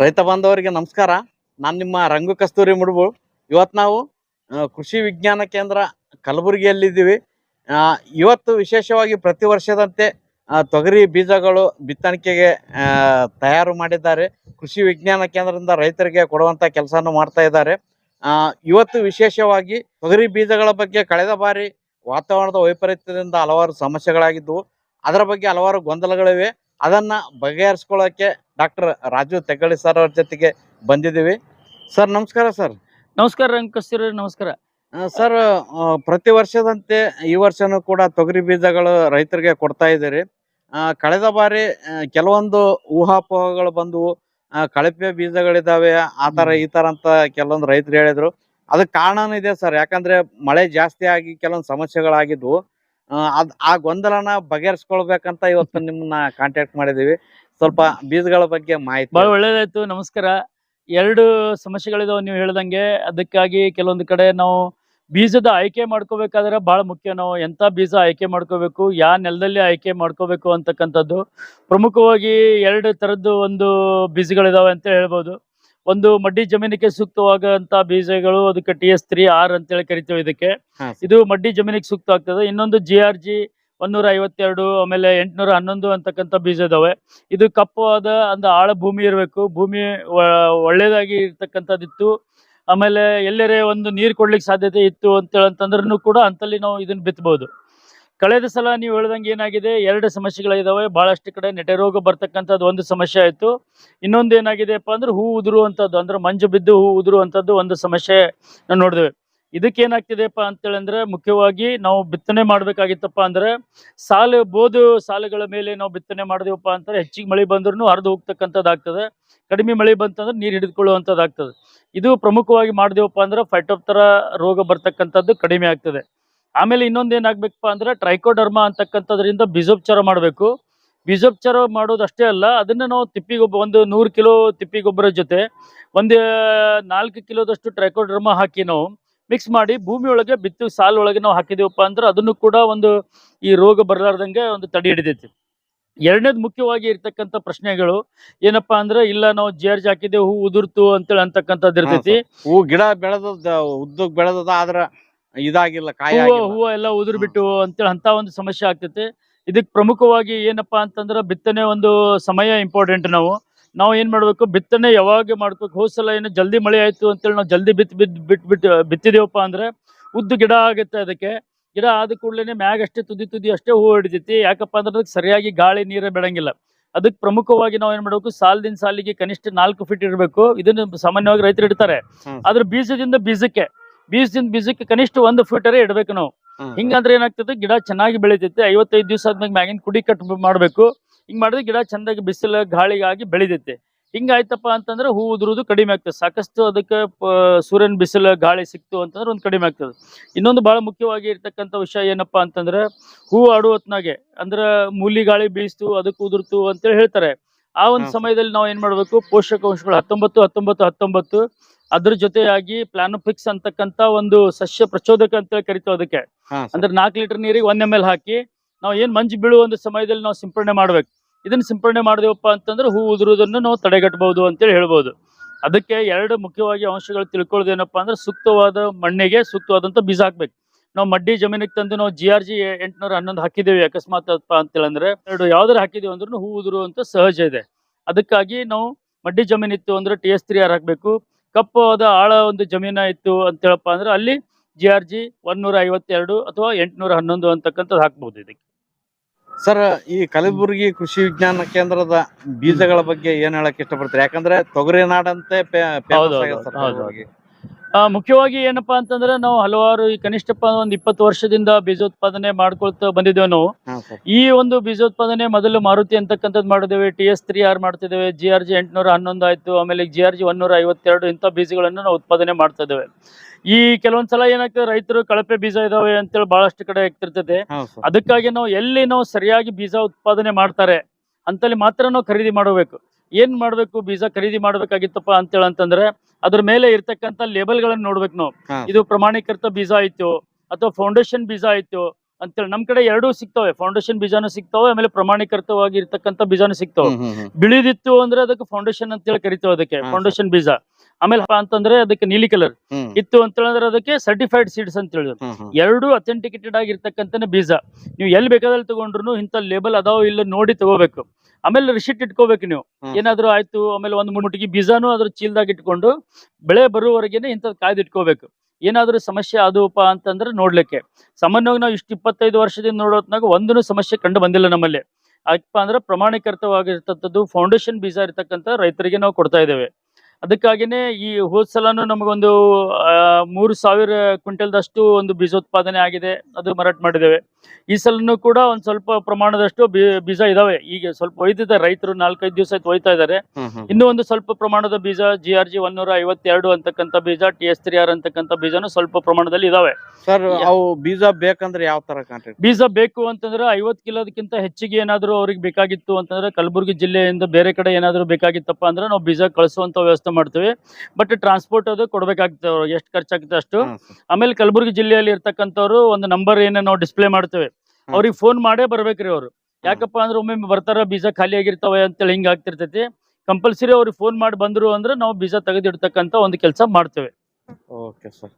ರೈತ ಬಾಂಧವರಿಗೆ ನಮಸ್ಕಾರ. ನಾನು ನಿಮ್ಮ ರಂಗು ಕಸ್ತೂರಿ ಮುಡುಬು. ಇವತ್ತು ನಾವು ಕೃಷಿ ವಿಜ್ಞಾನ ಕೇಂದ್ರ ಕಲಬುರಗಿಯಲ್ಲಿದ್ದೀವಿ. ಇವತ್ತು ವಿಶೇಷವಾಗಿ ಪ್ರತಿ ವರ್ಷದಂತೆ ತೊಗರಿ ಬೀಜಗಳು ಬಿತ್ತಣಿಕೆಗೆ ತಯಾರು ಮಾಡಿದ್ದಾರೆ. ಕೃಷಿ ವಿಜ್ಞಾನ ಕೇಂದ್ರದಿಂದ ರೈತರಿಗೆ ಕೊಡುವಂತ ಕೆಲಸನೂ ಮಾಡ್ತಾ ಇದ್ದಾರೆ. ಇವತ್ತು ವಿಶೇಷವಾಗಿ ತೊಗರಿ ಬೀಜಗಳ ಬಗ್ಗೆ ಕಳೆದ ಬಾರಿ ವಾತಾವರಣದ ವೈಪರೀತ್ಯದಿಂದ ಹಲವಾರು ಸಮಸ್ಯೆಗಳಾಗಿದ್ದವು. ಅದರ ಬಗ್ಗೆ ಹಲವಾರು ಗೊಂದಲಗಳಿವೆ. ಅದನ್ನ ಬಗೆಹರಿಸ್ಕೊಳ್ಳೋಕೆ ಡಾಕ್ಟರ್ ರಾಜು ತೆಗಳಿ ಸರ್ ಅವ್ರ ಜೊತೆಗೆ ಬಂದಿದ್ದೀವಿ. ಸರ್ ನಮಸ್ಕಾರ ಸರ್ ನಮಸ್ಕಾರ. ರಂಗಕಸ್ತೂರಿ ನಮಸ್ಕಾರ ಸರ್ ಪ್ರತಿ ವರ್ಷದಂತೆ ಈ ವರ್ಷನೂ ಕೂಡ ತೊಗರಿ ಬೀಜಗಳು ರೈತರಿಗೆ ಕೊಡ್ತಾ ಇದ್ದೀರಿ. ಕಳೆದ ಬಾರಿ ಕೆಲವೊಂದು ಊಹಾಪೋಹಗಳು ಬಂದವು. ಕಳಪೆ ಬೀಜಗಳಿದಾವೆ ಆ ಥರ ಈ ಥರ ಅಂತ ಕೆಲವೊಂದು ರೈತರು ಹೇಳಿದ್ರು. ಅದಕ್ಕೆ ಕಾರಣನೂ ಇದೆ ಸರ್ ಯಾಕಂದ್ರೆ ಮಳೆ ಜಾಸ್ತಿ ಆಗಿ ಕೆಲವೊಂದು ಸಮಸ್ಯೆಗಳಾಗಿದ್ವು. ಅದ್ ಆ ಗೊಂದಲನ ಬಗೆಹರಿಸ್ಕೊಳ್ಬೇಕಂತ ಇವತ್ತು ನಿಮ್ಮನ್ನ ಕಾಂಟ್ಯಾಕ್ಟ್ ಮಾಡಿದೀವಿ. ಸ್ವಲ್ಪ ಬೀಜಗಳ ಬಗ್ಗೆ ಮಾಹಿತಿ ಬಹಳ ಒಳ್ಳೇದಾಯ್ತು. ನಮಸ್ಕಾರ. ಎರಡು ಸಮಸ್ಯೆಗಳಿದಾವೆ ನೀವು ಹೇಳ್ದಂಗೆ. ಅದಕ್ಕಾಗಿ ಕೆಲವೊಂದು ಕಡೆ ನಾವು ಬೀಜದ ಆಯ್ಕೆ ಮಾಡ್ಕೋಬೇಕಾದ್ರೆ ಬಹಳ ಮುಖ್ಯ. ನಾವು ಎಂತ ಬೀಜ ಆಯ್ಕೆ ಮಾಡ್ಕೋಬೇಕು ಯಾವ ನೆಲದಲ್ಲಿ ಆಯ್ಕೆ ಮಾಡ್ಕೋಬೇಕು ಅಂತಕ್ಕಂಥದ್ದು. ಪ್ರಮುಖವಾಗಿ ಎರಡು ತರದ್ದು ಒಂದು ಬೀಜಗಳಿದಾವೆ ಅಂತ ಹೇಳ್ಬೋದು. ಒಂದು ಮಡ್ಡಿ ಜಮೀನಿಗೆ ಸೂಕ್ತವಾಗಂತ ಬೀಜಗಳು ಅದಕ್ಕೆ ಟಿ ಎಸ್ ತ್ರೀ ಆರ್ ಅಂತೇಳಿ ಕರಿತೀವಿ ಇದಕ್ಕೆ. ಇದು ಮಡ್ಡಿ ಜಮೀನಿಗೆ ಸೂಕ್ತ ಆಗ್ತದೆ. ಇನ್ನೊಂದು ಜಿ ಆರ್ ಜಿ ಒಂದೂರ ಐವತ್ತೆರಡು ಆಮೇಲೆ ಎಂಟುನೂರ ಹನ್ನೊಂದು ಅಂತಕ್ಕಂತ ಬೀಜ ಇದಾವೆ. ಇದು ಕಪ್ಪವಾದ ಒಂದು ಆಳ ಭೂಮಿ ಇರಬೇಕು. ಭೂಮಿ ಒಳ್ಳೇದಾಗಿ ಇರ್ತಕ್ಕಂಥದ್ದಿತ್ತು. ಆಮೇಲೆ ಎಲ್ಲರೇ ಒಂದು ನೀರು ಕೊಡ್ಲಿಕ್ಕೆ ಸಾಧ್ಯತೆ ಇತ್ತು ಅಂತೇಳಂತಂದ್ರೂ ಕೂಡ ಅಂತಲ್ಲಿ ನಾವು ಇದನ್ನ ಬಿತ್ತಬಹುದು ಕಳೆದ ಸಲ ನೀವು ಹೇಳ್ದಂಗೆ ಏನಾಗಿದೆ? ಎರಡು ಸಮಸ್ಯೆಗಳಿದಾವೆ. ಬಹಳಷ್ಟು ಕಡೆ ನೆಟೆ ರೋಗ ಬರ್ತಕ್ಕಂಥದ್ದು ಒಂದು ಸಮಸ್ಯೆ ಆಯ್ತು. ಇನ್ನೊಂದು ಏನಾಗಿದೆಪ್ಪ ಅಂದ್ರೆ ಹೂ ಉದುರುವಂಥದ್ದು, ಅಂದ್ರೆ ಮಂಜು ಬಿದ್ದು ಹೂ ಉದುರುವಂಥದ್ದು ಒಂದು ಸಮಸ್ಯೆ ನಾವು ನೋಡಿದ್ವಿ ಇದಕ್ಕೆ ಏನಾಗ್ತಿದೆಯಪ್ಪ ಅಂತೇಳಿ ಅಂದ್ರೆ ಮುಖ್ಯವಾಗಿ ನಾವು ಬಿತ್ತನೆ ಮಾಡ್ಬೇಕಾಗಿತ್ತಪ್ಪ ಅಂದ್ರೆ ಸಾಲು ಬೋದು ಸಾಲುಗಳ ಮೇಲೆ ನಾವು ಬಿತ್ತನೆ ಮಾಡಿದೀವಪ್ಪ ಅಂದ್ರೆ ಹೆಚ್ಚಿಗೆ ಮಳೆ ಬಂದ್ರೂ ಹರಿದು ಹೋಗ್ತಕ್ಕಂಥದ್ದು ಆಗ್ತದೆ ಕಡಿಮೆ ಮಳೆ ಬಂತಂದ್ರೆ ನೀರು ಹಿಡಿದುಕೊಳ್ಳುವಂಥದ್ದು ಆಗ್ತದೆ ಇದು ಪ್ರಮುಖವಾಗಿ ಮಾಡಿದೀವಪ್ಪ ಅಂದ್ರೆ ಫೈಟೋಪ್ತರ ರೋಗ ಬರ್ತಕ್ಕಂಥದ್ದು ಕಡಿಮೆ ಆಗ್ತದೆ. ಆಮೇಲೆ ಇನ್ನೊಂದು ಏನಾಗ್ಬೇಕಪ್ಪ ಅಂದ್ರೆ ಟ್ರೈಕೋಡರ್ಮಾ ಅಂತಕ್ಕಂಥದ್ರಿಂದ ಬೀಜೋಪಚಾರ ಮಾಡಬೇಕು. ಬೀಜೋಪಚಾರ ಮಾಡೋದಷ್ಟೇ ಅಲ್ಲ, ಅದನ್ನ ನಾವು ತಿಪ್ಪಿ ಗೊಬ್ಬರ ಒಂದು ನೂರು ಕಿಲೋ ತಿಪ್ಪಿ ಗೊಬ್ಬರ ಜೊತೆ ಒಂದು, ನಾಲ್ಕು ಕಿಲೋದಷ್ಟು ಟ್ರೈಕೋಡರ್ಮಾ ಹಾಕಿ ನಾವು ಮಿಕ್ಸ್ ಮಾಡಿ ಭೂಮಿಯೊಳಗೆ ಬಿತ್ತು, ಸಾಲೊಳಗೆ ನಾವು ಹಾಕಿದೀವಪ್ಪ ಅಂದ್ರೆ ಅದನ್ನು ಕೂಡ ಒಂದು ಈ ರೋಗ ಬರಲಾರ್ದಂಗೆ ಒಂದು ತಡೆ ಹಿಡಿದೈತಿ. ಎರಡನೇದು ಮುಖ್ಯವಾಗಿ ಇರ್ತಕ್ಕಂಥ ಪ್ರಶ್ನೆಗಳು, ಏನಪ್ಪಾ ಅಂದ್ರೆ ಇಲ್ಲ ನಾವು ಜೇರ್ಜ್ ಹಾಕಿದ್ದೇವೆ ಹೂ ಉದುರ್ತು ಅಂತೇಳಿ ಅಂತಕ್ಕಂಥದ್ದು ಇರ್ತೈತಿ ಹೂ ಗಿಡ ಬೆಳೆದದ ಉದ್ದಕ್ ಬೆಳೆದದ ಆದ್ರ ಇದಾಗಿಲ್ಲ ಕಾಯಿ ಹೂವು ಆಗಿಲ್ಲ. ಹೂವು ಎಲ್ಲ ಉದುರು ಬಿಟ್ಟು ಅಂತೇಳಿ ಅಂತ ಒಂದು ಸಮಸ್ಯೆ ಆಗ್ತೈತಿ. ಇದಕ್ ಪ್ರಮುಖವಾಗಿ ಏನಪ್ಪಾ ಅಂತಂದ್ರ ಬಿತ್ತನೆ ಒಂದು ಸಮಯ ಇಂಪಾರ್ಟೆಂಟ್ ನಾವು. ನಾವು ಏನ್ ಮಾಡ್ಬೇಕು ಬಿತ್ತನೆ ಯಾವಾಗ ಮಾಡ್ಬೇಕು. ಹೋದ್ ಸಲ ಏನು ಜಲ್ದಿ ಮಳೆ ಆಯ್ತು ಅಂತೇಳಿ ನಾವು ಜಲ್ದಿ ಬಿತ್ ಬಿತ್ ಬಿಟ್ ಬಿಟ್ಟು ಬಿತ್ತಿದೇವಪ್ಪ ಅಂದ್ರೆ ಉದ್ದು ಗಿಡ ಆಗುತ್ತೆ ಅದಕ್ಕೆ. ಗಿಡ ಆದ ಕೂಡಲೇ ಮ್ಯಾಗ ಅಷ್ಟೇ ತುದಿ ತುದಿ ಅಷ್ಟೇ ಹೂವು ಹಿಡಿತೈತಿ. ಯಾಕಪ್ಪ ಅಂದ್ರೆ ಅದಕ್ಕೆ ಸರಿಯಾಗಿ ಗಾಳಿ ನೀರೇ ಬೆಳಂಗಿಲ್ಲ. ಅದಕ್ಕೆ ಪ್ರಮುಖವಾಗಿ ನಾವು ಏನ್ ಮಾಡ್ಬೇಕು ಸಾಲದಿಂದ ಸಾಲಿಗೆ ಕನಿಷ್ಠ ನಾಲ್ಕು ಫೀಟ್ ಇರಬೇಕು. ಇದನ್ನ ಸಾಮಾನ್ಯವಾಗಿ ರೈತರು ಇಡ್ತಾರೆ. ಹ್ಮ್. ಆದ್ರೆ ಬೀಜದಿಂದ ಬೀಜಕ್ಕೆ ಬೀಜದಿಂದ ಬೀಜಕ್ಕೆ ಕನಿಷ್ಠ ಒಂದು ಫೀಟರೇ ಇಡಬೇಕು ನಾವು. ಹಿಂಗಂದ್ರೆ ಏನಾಗ್ತದೆ ಗಿಡ ಚೆನ್ನಾಗಿ ಬೆಳಿತೈತೆ. ಐವತ್ತೈದು ದಿವಸ ಆದ್ಮೇಲೆ ಮ್ಯಾಗಿನ ಕುಡಿ ಕಟ್ ಮಾಡಬೇಕು. ಹಿಂಗ್ ಮಾಡಿದ್ರೆ ಗಿಡ ಚಂದಾಗಿ ಬಿಸಿಲ ಗಾಳಿಗಾಗಿ ಬೆಳಿತೈತೆ. ಹಿಂಗಾಯ್ತಪ್ಪ ಅಂತಂದ್ರೆ ಹೂ ಉದುರುದು ಕಡಿಮೆ ಆಗ್ತದೆ. ಸಾಕಷ್ಟು ಅದಕ್ಕೆ ಸೂರ್ಯನ ಬಿಸಿಲ ಗಾಳಿ ಸಿಕ್ತು ಅಂತಂದ್ರೆ ಒಂದು ಕಡಿಮೆ ಆಗ್ತದೆ. ಇನ್ನೊಂದು ಬಹಳ ಮುಖ್ಯವಾಗಿ ಇರ್ತಕ್ಕಂಥ ವಿಷಯ ಏನಪ್ಪಾ ಅಂತಂದ್ರೆ ಹೂ ಆಡುವ ಹೊತ್ನಾಗೆ ಅಂದ್ರೆ ಮೂಲಿ ಗಾಳಿ ಬೀಸ್ತು ಅದಕ್ಕೆ ಉದುರ್ತು ಅಂತೇಳಿ ಹೇಳ್ತಾರೆ. ಆ ಒಂದು ಸಮಯದಲ್ಲಿ ನಾವು ಏನ್ ಮಾಡ್ಬೇಕು? ಪೋಷಕಾಂಶಗಳು ಹತ್ತೊಂಬತ್ತು ಹತ್ತೊಂಬತ್ತು ಹತ್ತೊಂಬತ್ತು ಅದ್ರ ಜೊತೆಯಾಗಿ ಪ್ಲಾನೋಫಿಕ್ಸ್ ಅಂತಕ್ಕಂತ ಒಂದು ಸಸ್ಯ ಪ್ರಚೋದಕ ಅಂತ ಕರಿತೀವಿ ಅದಕ್ಕೆ. ಅಂದ್ರೆ ನಾಲ್ಕು ಲೀಟರ್ ನೀರಿಗೆ ಒಂದ್ ಎಂ ಎಲ್ ಹಾಕಿ ನಾವು ಏನ್ ಮಂಜು ಬೀಳುವ ಒಂದು ಸಮಯದಲ್ಲಿ ನಾವು ಸಿಂಪಡಣೆ ಮಾಡ್ಬೇಕು. ಇದನ್ನ ಸಿಂಪಡಣೆ ಮಾಡಿದೆವಪ್ಪ ಅಂತಂದ್ರೆ ಹೂ ಉದುರುವುದನ್ನು ನಾವು ತಡೆಗಟ್ಟಬಹುದು ಅಂತೇಳಿ ಹೇಳ್ಬೋದು. ಅದಕ್ಕೆ ಎರಡು ಮುಖ್ಯವಾಗಿ ಅಂಶಗಳು ತಿಳ್ಕೊಳ್ಳೋದು ಏನಪ್ಪಾ ಅಂದ್ರೆ ಸೂಕ್ತವಾದ ಮಣ್ಣಿಗೆ ಸೂಕ್ತವಾದಂತ ಬೀಜ ಹಾಕ್ಬೇಕು. ನಾವು ಮಡ್ಡಿ ಜಮೀನಿಗೆ ತಂದು ನಾವು ಜಿ ಆರ್ ಜಿ ಎಂಟುನೂರ ಹನ್ನೊಂದು ಹಾಕಿದ್ದೇವೆ ಅಕಸ್ಮಾತ್ ಅಪ್ಪ ಅಂತೇಳಂದ್ರೆ ಎರಡು ಯಾವ್ದಾರು ಹಾಕಿದೀವಿ ಅಂದ್ರೂ ಹೂ ಉದುರುವಂತ ಸಹಜ ಇದೆ. ಅದಕ್ಕಾಗಿ ನಾವು ಮಡ್ಡಿ ಜಮೀನಿತ್ತು ಅಂದ್ರೆ ಟಿ ಎಸ್ ತ್ರೀ ಆರ್ ಹಾಕ್ಬೇಕು. ಕಪ್ಪವಾದ ಆಳ ಒಂದು ಜಮೀನ ಇತ್ತು ಅಂತ ಹೇಳಪ್ಪ ಅಂದ್ರೆ ಅಲ್ಲಿ ಜಿ ಆರ್ ಜಿ ಒನ್ನೂರ ಐವತ್ತೆರಡು ಅಥವಾ ಎಂಟುನೂರ ಹನ್ನೊಂದು ಅಂತಕ್ಕಂಥದ್ದು ಹಾಕ್ಬಹುದು ಇದಕ್ಕೆ. ಸರ್ ಈ ಕಲಬುರಗಿ ಕೃಷಿ ವಿಜ್ಞಾನ ಕೇಂದ್ರದ ಬೀಜಗಳ ಬಗ್ಗೆ ಏನ್ ಹೇಳಕ್ ಇಷ್ಟಪಡ್ತೀರಿ? ಯಾಕಂದ್ರೆ ತೊಗರಿ ನಾಡಂತೆ ಮುಖ್ಯವಾಗಿ ಏನಪ್ಪಾ ಅಂತಂದ್ರೆ ನಾವು ಹಲವಾರು ಈ ಕನಿಷ್ಠ ಒಂದು ಇಪ್ಪತ್ತು ವರ್ಷದಿಂದ ಬೀಜೋತ್ಪಾದನೆ ಮಾಡ್ಕೊಳ್ತಾ ಬಂದಿದ್ದೇವೆ ನಾವು. ಈ ಒಂದು ಬೀಜೋತ್ಪಾದನೆ ಮೊದಲು ಮಾರುತಿ ಅಂತಕ್ಕಂಥದ್ದು ಮಾಡಿದ್ದೇವೆ ಟಿ ಎಸ್ ತ್ರೀ ಆರ್ ಮಾಡ್ತಿದ್ದೇವೆ ಜಿ ಆರ್ ಜಿ ಎಂಟುನೂರ ಹನ್ನೊಂದು ಆಯ್ತು ಆಮೇಲೆ ಜಿ ಆರ್ ಜಿ ಒನ್ನೂರ ಐವತ್ತೆರಡು ಇಂಥ ಬೀಜಗಳನ್ನು ನಾವು ಉತ್ಪಾದನೆ ಮಾಡ್ತಾ ಇದ್ದೇವೆ. ಈ ಕೆಲವೊಂದ್ಸಲ ಏನಾಗ್ತದೆ ರೈತರು ಕಳಪೆ ಬೀಜ ಇದಾವೆ ಅಂತೇಳಿ ಬಹಳಷ್ಟು ಕಡೆ ಆಗ್ತಿರ್ತದೆ ಅದಕ್ಕಾಗಿ ನಾವು ಎಲ್ಲಿ ನಾವು ಸರಿಯಾಗಿ ಬೀಜ ಉತ್ಪಾದನೆ ಮಾಡ್ತಾರೆ ಅಂತಲ್ಲಿ ಮಾತ್ರ ನಾವು ಖರೀದಿ ಮಾಡಬೇಕು. ಏನ್ ಮಾಡ್ಬೇಕು ಬೀಜ ಖರೀದಿ ಮಾಡ್ಬೇಕಾಗಿತ್ತಪ್ಪ ಅಂತೇಳಿ ಅಂತಂದ್ರೆ ಅದ್ರ ಮೇಲೆ ಇರ್ತಕ್ಕಂಥ ಲೇಬಲ್ಗಳನ್ನು ನೋಡ್ಬೇಕು ನಾವು. ಇದು ಪ್ರಮಾಣೀಕೃತ ಬೀಜ ಆಯ್ತು ಅಥವಾ ಫೌಂಡೇಶನ್ ಬೀಜ ಆಯ್ತು ಅಂತೇಳಿ ನಮ್ ಕಡೆ ಎರಡೂ ಸಿಗ್ತವೆ. ಫೌಂಡೇಶನ್ ಬೀಜಾನು ಸಿಗ್ತವೆ ಆಮೇಲೆ ಪ್ರಮಾಣೀಕೃತವಾಗಿ ಇರ್ತಕ್ಕಂಥ ಬೀಜಾನು ಸಿಗ್ತವೆ. ಬಿಳಿದಿತ್ತು ಅಂದ್ರೆ ಅದಕ್ಕೆ ಫೌಂಡೇಶನ್ ಅಂತೇಳಿ ಕರಿತೇವೆ ಅದಕ್ಕೆ ಫೌಂಡೇಶನ್ ಬೀಜ. ಆಮೇಲೆ ಅಂತಂದ್ರೆ ಅದಕ್ಕೆ ನೀಲಿ ಕಲರ್ ಇತ್ತು ಅಂತ ಹೇಳಿದ್ರೆ ಅದಕ್ಕೆ ಸರ್ಟಿಫೈಡ್ ಸೀಡ್ಸ್ ಅಂತ ಹೇಳಿದ್ರು. ಎರಡು ಅಥೆಂಟಿಕೇಟೆಡ್ ಆಗಿರ್ತಕ್ಕಂಥ ಬೀಜ. ನೀವು ಎಲ್ಲಿ ಬೇಕಾದಲ್ಲಿ ತಗೊಂಡ್ರು ಇಂಥ ಲೇಬಲ್ ಅದಾವ ಇಲ್ಲ ನೋಡಿ ತಗೋಬೇಕು. ಆಮೇಲೆ ರಿಸಿಟ್ ಇಟ್ಕೋಬೇಕು ನೀವು. ಏನಾದ್ರು ಆಯ್ತು ಆಮೇಲೆ ಒಂದು ಮುಟ್ಟಿಗೆ ಬೀಜಾನು ಅದ್ರ ಚೀಲದಾಗ ಇಟ್ಕೊಂಡು ಬೆಳೆ ಬರುವವರೆಗೆ ಇಂಥದ್ ಕಾಯ್ದು ಇಟ್ಕೋಬೇಕು ಏನಾದ್ರೂ ಸಮಸ್ಯೆ ಆದೂಪ ಅಂತಂದ್ರೆ ನೋಡ್ಲಿಕ್ಕೆ. ಸಾಮಾನ್ಯವಾಗಿ ನಾವು ಇಷ್ಟು ಇಪ್ಪತ್ತೈದು ವರ್ಷದಿಂದ ನೋಡೋತ್ನಾಗ ಒಂದೂ ಸಮಸ್ಯೆ ಕಂಡು ಬಂದಿಲ್ಲ ನಮ್ಮಲ್ಲಿ. ಯಾಕಪ್ಪ ಅಂದ್ರೆ ಪ್ರಮಾಣೀಕೃತವಾಗಿರ್ತಕ್ಕಂಥದ್ದು ಫೌಂಡೇಶನ್ ಬೀಜ ಇರ್ತಕ್ಕಂಥ ರೈತರಿಗೆ ನಾವು ಕೊಡ್ತಾ ಇದ್ದೇವೆ. ಅದಕ್ಕಾಗಿನೇ ಈ ಹೋದ್ ಸಲಾನು ನಮಗೊಂದು ಮೂರು ಸಾವಿರ ಕ್ವಿಂಟಲ್ದಷ್ಟು ಒಂದು ಬೀಜೋತ್ಪಾದನೆ ಆಗಿದೆ ಅದು ಮಾರಾಟ ಮಾಡಿದ್ದೇವೆ. ಈ ಸಲನೂ ಕೂಡ ಒಂದ್ ಸ್ವಲ್ಪ ಪ್ರಮಾಣದಷ್ಟು ಬೀಜ ಇದಾವೆ. ಈಗ ಸ್ವಲ್ಪ ಒಯ್ದಿದ್ದಾರೆ ರೈತರು ನಾಲ್ಕೈದು ದಿವಸ ಆಯ್ತು ಒಯ್ತಾ ಇದ್ದಾರೆ. ಇನ್ನೂ ಒಂದು ಸ್ವಲ್ಪ ಪ್ರಮಾಣದ ಬೀಜ ಜಿ ಆರ್ ಜಿ ಒನ್ನೂರ ಐವತ್ತೆರಡು ಅಂತಕ್ಕಂಥ ಬೀಜ ಟಿ ಎಸ್ ತ್ರೀ ಆರ್ ಅಂತಕ್ಕಂಥ ಬೀಜನು ಸ್ವಲ್ಪ ಪ್ರಮಾಣದಲ್ಲಿ ಇದಾವೆ. ಸರ್ ಅವು ಬೀಜ ಬೇಕಂದ್ರೆ ಯಾವ ತರ ಬೀಜ ಬೇಕು ಅಂತಂದ್ರೆ ಐವತ್ ಕಿಲೋದಕ್ಕಿಂತ ಹೆಚ್ಚಿಗೆ ಏನಾದ್ರು ಅವ್ರಿಗೆ ಬೇಕಾಗಿತ್ತು ಅಂತಂದ್ರೆ ಕಲಬುರಗಿ ಜಿಲ್ಲೆಯಿಂದ ಬೇರೆ ಕಡೆ ಏನಾದ್ರು ಬೇಕಾಗಿತ್ತಪ್ಪ ಅಂದ್ರೆ ನಾವು ಬೀಜ ಕಳಿಸುವಂತ ವ್ಯವಸ್ಥೆ ಮಾಡ್ತೀವಿ. ಬಟ್ ಟ್ರಾನ್ಸ್ಪೋರ್ಟ್ ಅದು ಕೊಡ್ಬೇಕಾಗ್ತದೆ ಅವ್ರಿಗೆ. ಎಷ್ಟು ಖರ್ಚಾಗುತ್ತೆ ಅಷ್ಟು. ಆಮೇಲೆ ಕಲಬುರಗಿ ಜಿಲ್ಲೆಯಲ್ಲಿ ಇರ್ತಕ್ಕಂಥವ್ರು ಒಂದು ನಂಬರ್ ಏನ ನಾವು ಡಿಸ್ಪ್ಲೇ ಮಾಡ್ತೇವೆ. ಅವ್ರಿಗೆ ಫೋನ್ ಮಾಡೇ ಬರ್ಬೇಕ್ರಿ ಅವರು. ಯಾಕಪ್ಪ ಅಂದ್ರೆ ಒಮ್ಮೆ ಬರ್ತಾರ ಬೀಜ ಖಾಲಿ ಆಗಿರ್ತವೆ ಅಂತೇಳಿ ಹಿಂಗ ಆಗ್ತಿರ್ತೈತಿ. ಕಂಪಲ್ಸರಿ ಅವ್ರಿಗೆ ಫೋನ್ ಮಾಡಿ ಬಂದ್ರು ಅಂದ್ರೆ ನಾವು ಬೀಜ ತೆಗೆದಿಡ್ತಕ್ಕಂಥ ಒಂದು ಕೆಲಸ ಮಾಡ್ತೇವೆ. Okay sir